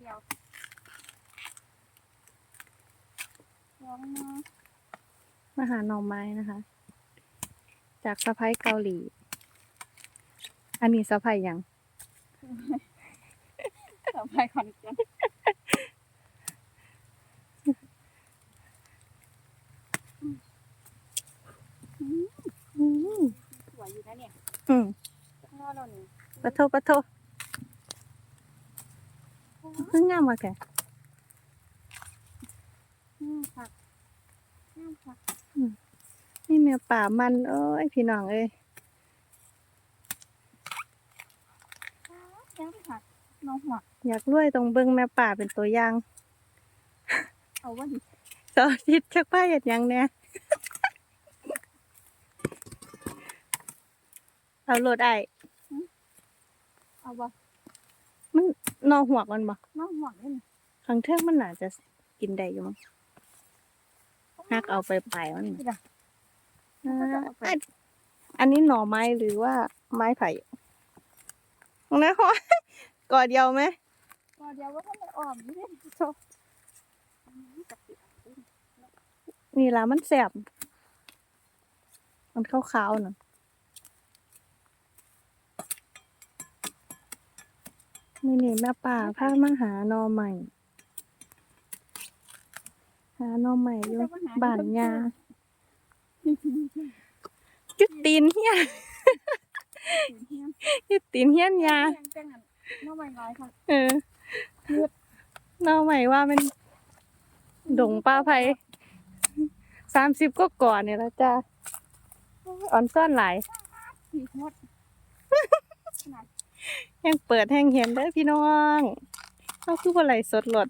เดียวลองมามาหาหน่อไม้นะคะ จากสะพ้ายเกาหลี อันนี้สะพ้ายยังต่อไปคอนเทนต์อืมสวยอยู่นะเนี่ย อืมข้างนอกเรานี่ปะโทปะโท เพิ่งงามว่ะแกอืมผักอืมผักนี่แมวป่ามันเอ้ยพี่น้องเอ้ยยังผักน้องหัวอยากรวยตรงเบิ้งแมวป่าเป็นตัวอย่าง เอาว่าดิสอทิศชักป้าเห็ดหยังเนี่ยเอาโหลดไอ้เอาว่ามั นนอหัวมันบ่น้องหัวนี่ครั้งเท่งมันน่าจะกินได้อยู่มั้งฮักเอาไปไปมันนี่จ้ะอ่าก็จะเอาไปอันอันนี้หน่อไม้หรือว่าไม้ไผ่นะฮะกอเดียวไหมก็เดียวว่าท่านได้อ่อมนี่ชอบกะปินี่ละมันแสบมันขาวๆน่ะ นี่นี่แม่ป่าพามาหาหนอใหม่ หาหนอใหม่อยู่บ้านยาจุดตีนเฮียเฮียนจุดตีนเฮียนยายังจังอันน้องใหม่ร้อยค่ะเออหนอใหม่ว่ามันดงป้าไผ่สามสิบก็ก่อนเนี่ยละจ้าอ่อนซ่อนหลายสีหมด แห้งเปิดแห้งเห็นเด้พี่น้องเขาคือบ่ไหลสดหลด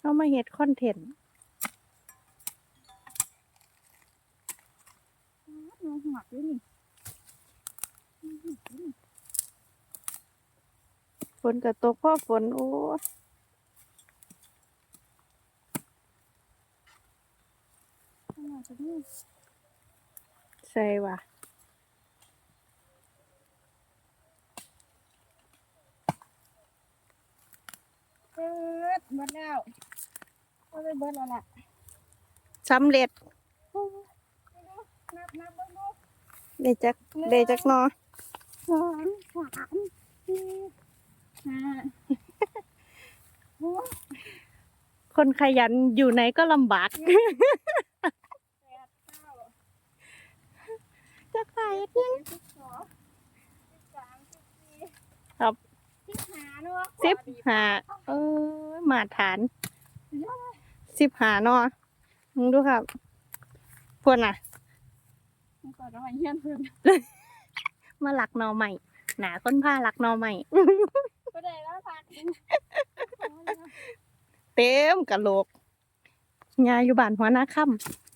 เอามาเฮ็ดคอนเทนต์น้องหัวด้วยนี่ ฝนก็ตกพ่อฝนโอ้ข้างนอกจะนี่ใส่ว่ะเบิดเบิดแล้วก็ไปเบิดแล้วแหละสำเร็จ นับนับเบิดลูกได้จักได้จักหนอสองสามสี่ห้าหก คนขยันอยู่ไหนก็ลำบากแปดเก้าจักไปสิบสิบสองสิบสามสิบสี่ครับสิบห้าเนาะสิบหาเออมาตรฐานสิบหาหนอมึงดูครับพวกน่ะมันก่อนเอาไว้เฮียนเพิ่นมาหลักหนอใหม่ หนาคนผ้าหลักหนอใหม่ก็ได้แล้วพัก เต็มกะโหลกยาอยู่บ้านหัวหน้าค่ำ